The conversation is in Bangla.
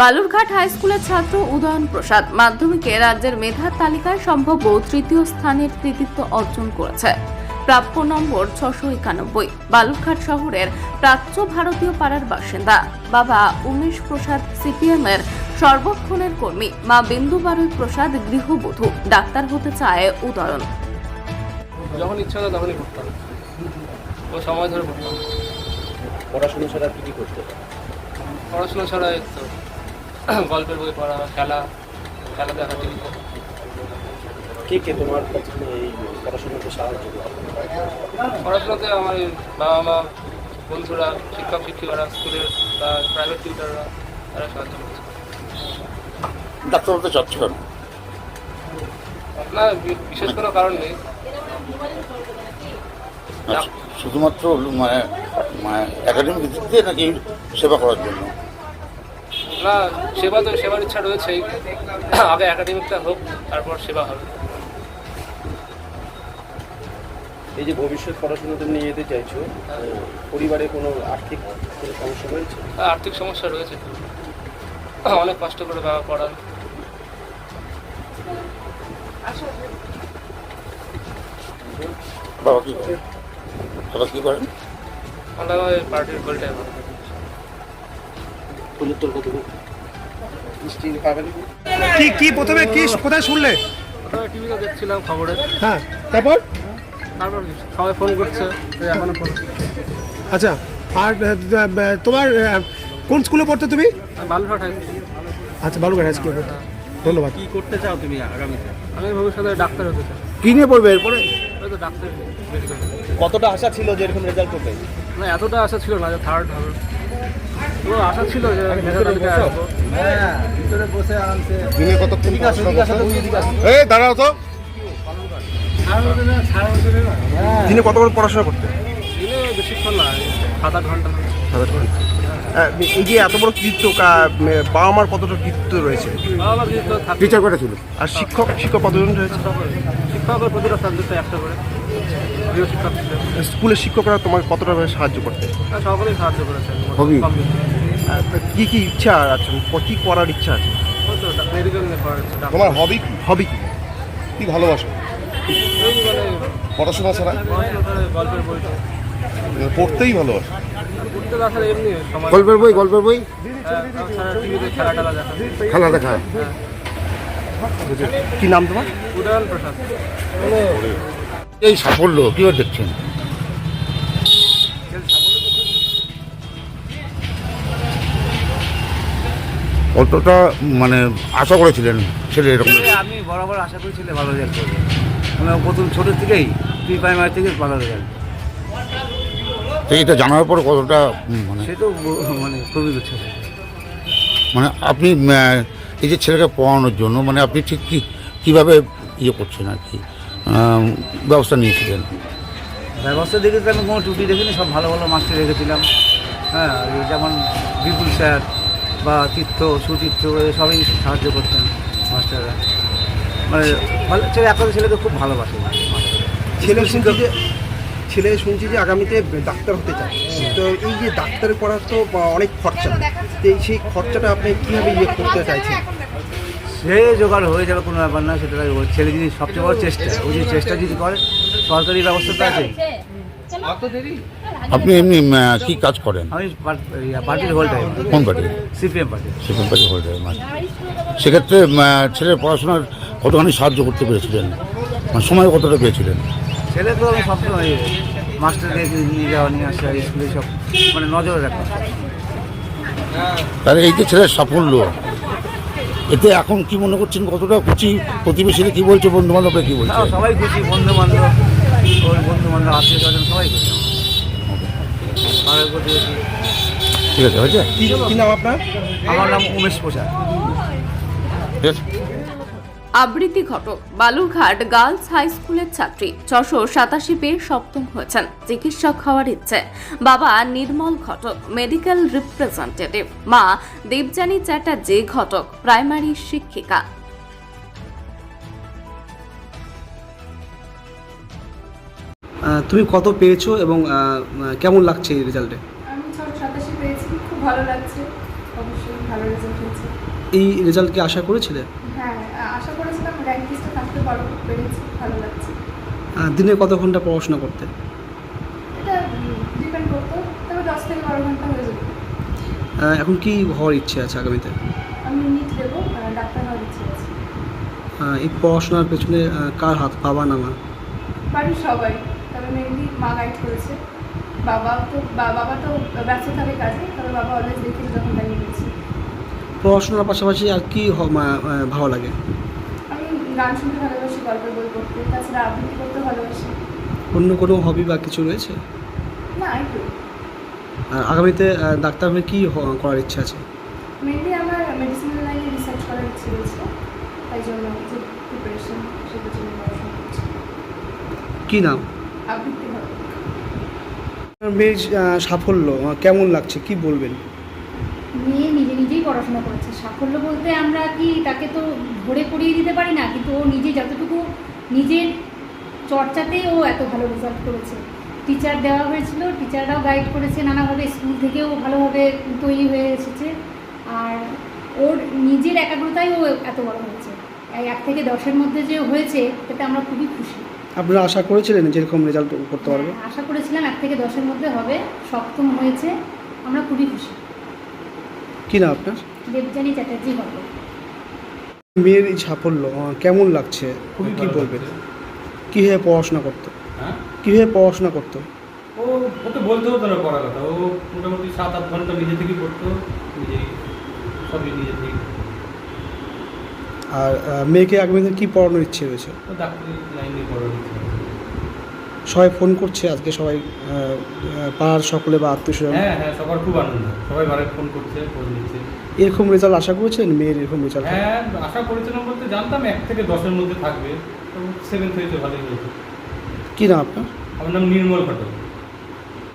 বালুরঘাট হাই স্কুলের ছাত্র উদয়ন প্রসাদ মাধ্যমিকে রাজ্যের মেধার তালিকায় সম্ভাব্য তৃতীয় স্থানের কৃতিত্ব অর্জন করেছে। প্রাপ্য নম্বর ছশো একানব্বই। বালুরঘাট শহরের প্রাচ্য ভারতীয় পাড়ার বাসিন্দা বাবা উমেশ প্রসাদ সিপিএম এর সর্বক্ষণের কর্মী মা বিন্দু বারুই প্রসাদ গৃহবধূ ডাক্তার হতে চায় উদয়ন। যখন ইচ্ছা হতো তখনই পড়তাম ও সময় ধরে পড়তাম পড়াশোনা ছাড়া কি করতে পড়াশোনা ছাড়া গল্পের বই পড়া খেলা খেলা দেখা টিভিতে কে কে তোমার এই পড়াশোনাতে সাহায্য পড়াশোনাতে আমার বাবা মা বন্ধুরা শিক্ষক শিক্ষিকারা স্কুলের বা প্রাইভেট টিউটাররা তারা সাহায্য করছে। ডাক্তার হতে চাচ্ছ কেন না বিশেষ কোনো কারণ নেই। আচ্ছা, শুধুমাত্র মানে মানে একাডেমিক দিক দিয়ে নাকি সেবা করার জন্য? না সেবা তো সেবার ইচ্ছা রয়েছেই। আগে একাডেমিকটা হোক তারপর সেবা হবে। এই যে ভবিষ্যৎ পড়াশোনা তুমি নিয়ে যেতে চাইছো পরিবারে কোনো আর্থিক কোনো সমস্যা রয়েছে? আর আর্থিক সমস্যা রয়েছে। অনেক কষ্ট করে বাবা পড়ান। বাবা কি করেন বাবা কি করেন? পার্টির গোলটাই মিষ্টি পাবেন? কি কি প্রথমে কি কোথায় শুনলে? টিভিতে দেখছিলাম খবরে। হ্যাঁ তারপর? তারপর সবাই ফোন করছে এখনও ফোন আচ্ছা আর তোমার কোন স্কুলে পড়তে তুমি? বালুরঘাট হাই আচ্ছা বালুঘাট হাই স্কুলে পড়তে। ধন্যবাদ। কি করতে চাও তুমি আগামীতে? আমি ভবিষ্যতে ডাক্তার হতে চাই। কি নিয়ে পড়বে এরপরে? ওই তো ডাক্তার। কতটা আশা ছিল যে এরকম রেজাল্ট করবে? না এতটা আশা ছিল না যে থার্ড হবে। তো আশা ছিল যে মেধা তালিকায় আসব। দিনে কতক্ষণ এই দাঁড়াও তো। দিনে কতক্ষণ পড়াশোনা করতে? দিনে বেশিক্ষণ না সাত আট ঘণ্টা। এই যে এত বড় কৃতিত্ব কা- বাবা মার কতটা কৃতিত্ব রয়েছে? টিচার কটা ছিল? আর শিক্ষক শিক্ষক কতজন রয়েছে? শিক্ষকের প্রতিটা সাবজেক্টে একটা করে। স্কুলের শিক্ষকরা তোমাকে কতটা সাহায্য করতে? সকলেই সাহায্য করেছে। কি কি ইচ্ছা আছে? কি করার ইচ্ছা আছে। তোমার হবি কি? হবি কি? কি ভালোবাসো? মানে পড়াশোনা ছাড়া? পড়তেই ভালোবাসো। গল্পের বই গল্পের বই? হ্যাঁ, খেলা দেখা। কি নাম তোমার? এই সাফল্য কীভাবে দেখছেন? কতটা মানে আশা করেছিলেন ছেলে এরকম আমি বরাবর আশা করি ছেলে ভালো রেজাল্ট করবে। মানে প্রথম ছোটো থেকেই প্রি প্রাইমারি থেকে ভালো রেজাল্ট তো এটা জানার পর কতটা মানে সে তো মানে খুবই উচ্ছ্বাস মানে আপনি এই যে ছেলেকে পড়ানোর জন্য মানে আপনি ঠিক কী কীভাবে ইয়ে করছেন আর কি? ব্যবস্থা নিয়েছিলেন? ব্যবস্থা দেখেছি আমি কোনো টুটি দেখিনি সব ভালো ভালো মাস্টার রেখেছিলাম। হ্যাঁ যেমন বিপুল স্যার বা তীর্থ সুতীর্থ এ সবই সাহায্য করতেন মাস্টাররা। মানে ভালো ছেলে একটা ছেলেকে খুব ভালোবাসে ছেলে শুনছি যে ছেলে শুনছি যে আগামীতে ডাক্তার হতে চায়। তো এই যে ডাক্তার পড়ার তো অনেক খরচা। তো এই সেই খরচাটা আপনি কীভাবে ইয়ে করতে চাইছেন? সে জোগাড় হয়ে যাবে কোনো ব্যাপার না সেটা ছেলে যদি সবচেয়ে বড় চেষ্টা। ওই যদি চেষ্টা যদি করে সরকারি ব্যবস্থা তো আছে। আপনি এমনি কি কাজ করেন? আমি পার্টির হোল কোন পার্টি সিপিএম পার্টি হোল্ডার সেক্ষেত্রে ছেলের পড়াশোনার কতখানি সাহায্য করতে পেরেছিলেন? মানে সময় কতটা পেয়েছিলেন? ছেলে তো আমি সবসময় মাস্টারকে নিয়ে যাওয়া নিয়ে আসা স্কুলে সব মানে নজরে রাখা। তাহলে এই যে ছেলের সাফল্য এতে এখন কি মনে করছেন কতটা খুশি? প্রতিবেশীরা কি বলছে? বন্ধু বান্ধবরা কি বলছে? সবাই খুশি বন্ধু বান্ধব ওর বন্ধু বান্ধব আত্মীয় স্বজন সবাই খুশি পাড়ার প্রতিবেশী। ঠিক আছে হয়েছে? কি নাম আপনার? আমার নাম উমেশ প্রসাদ। আবৃত্তি ঘটক বালুরঘাট গার্লস হাই স্কুলের ছাত্রী ছশো সাতাশি পেয়ে সপ্তম হয়েছেন চিকিৎসক হওয়ার ইচ্ছে। বাবা নির্মল ঘটক মেডিকেল রিপ্রেজেন্টেটিভ মা দেবযানী চ্যাটার্জি ঘটক প্রাইমারি শিক্ষিকা। তুমি কত পেয়েছ এবং কেমন লাগছে এই রেজাল্টে? আমি সাতাশি পেয়েছি খুব ভালো লাগছে অবশ্যই ভালো রেজাল্ট হয়েছে। এই রেজাল্ট কি আশা করেছিলে? হ্যাঁ আশা করেছিলাম র্যাঙ্ক লিস্টে থাকতে পেরেছি ভালো লাগছে। দিনে কত ঘণ্টা পড়াশোনা করতে? এটা ডিপেন্ড করতো তবে দশ থেকে বারো ঘণ্টা হয়ে যেত। এখন কি হওয়ার ইচ্ছে আছে আগামীতে? আমি নিট দেবো ডাক্তার হওয়ার ইচ্ছে আছে। এই পড়াশোনার পেছনে কার হাত বাবা না মা? বাড়ির সবাই। মেনলি মা গাইড করেছে। বাবা তো বাবা তো ব্যস্ত থাকে কাজে তবে বাবা অলওয়েজ দেখেছে যখন দাঁড়িয়ে গেছি পড়াশোনার পাশাপাশি আর কি ভালো লাগে? আমি গান শুনতে ভালোবাসি গল্পের বই পড়তে তাছাড়া আবৃত্তি করতে ভালোবাসি। অন্য কোনো হবি বা কিছু রয়েছে? না একটু। আর আগামীতে ডাক্তার হয়ে কী করার ইচ্ছা আছে? মেনলি আমার মেডিসিনাল লাইনে রিসার্চ করার ইচ্ছে রয়েছে। তাই জন্য যে প্রিপারেশন সেটার জন্য পড়াশোনা করছি। কী নাম? আবৃত্তি হবে। মেয়ের সাফল্য কেমন লাগছে? কি বলবেন? মেয়ে নিজে নিজেই পড়াশোনা করেছে। সাফল্য বলতে আমরা কি তাকে তো ধরে পড়িয়ে দিতে পারি না কিন্তু ও নিজে যতটুকু নিজের চর্চাতেই ও এত ভালো রেজাল্ট করেছে। টিচার দেওয়া হয়েছিল টিচাররাও গাইড করেছে নানাভাবে। স্কুল থেকেও ভালোভাবে তৈরি হয়ে এসেছে। আর ওর নিজের একাগ্রতাই ও এত বড় হয়েছে। এই এক থেকে দশের মধ্যে যে হয়েছে তাতে আমরা খুবই খুশি। আপনারা আশা করেছিলেন যেরকম রেজাল্ট করতে পারবে? হ্যাঁ, আশা করেছিলাম এক থেকে দশের মধ্যে হবে সপ্তম হয়েছে আমরা খুবই খুশি। কী না আপনার? দেবযানী চ্যাটার্জি হবে মেয়ের এই সাফল্য আহ, কেমন লাগছে? খুবই কি বলবেন? কীভাবে পড়াশোনা করতো? হ্যাঁ? কীভাবে পড়াশোনা করতো? ও ও তো বলতে হতো না পড়ার কথা। ও মোটামুটি সাত আট ঘণ্টা নিজে থেকেই পড়তো নিজেই সবই নিজে থেকেই। আর মেয়েকে আগামীতে কী পড়ানোর ইচ্ছে রয়েছে। সবাই ফোন করছে আজকে সবাই পাড়ার সকলে বা আত্মীয় স্বজন? হ্যাঁ হ্যাঁ সবার খুব আনন্দ। সবাই বারে ফোন করছে ফোন দিচ্ছে। এরকম রেজাল্ট আশা করেছিলেন মেয়ের এরকম রেজাল্ট হ্যাঁ আশা করেছিলাম বলতে জানতাম এক থেকে দশের মধ্যে থাকবে। তো সেভেন্থ হয়েছে ভালোই হয়েছে। কী না আপনার? আমার নাম নির্মল ঘটক।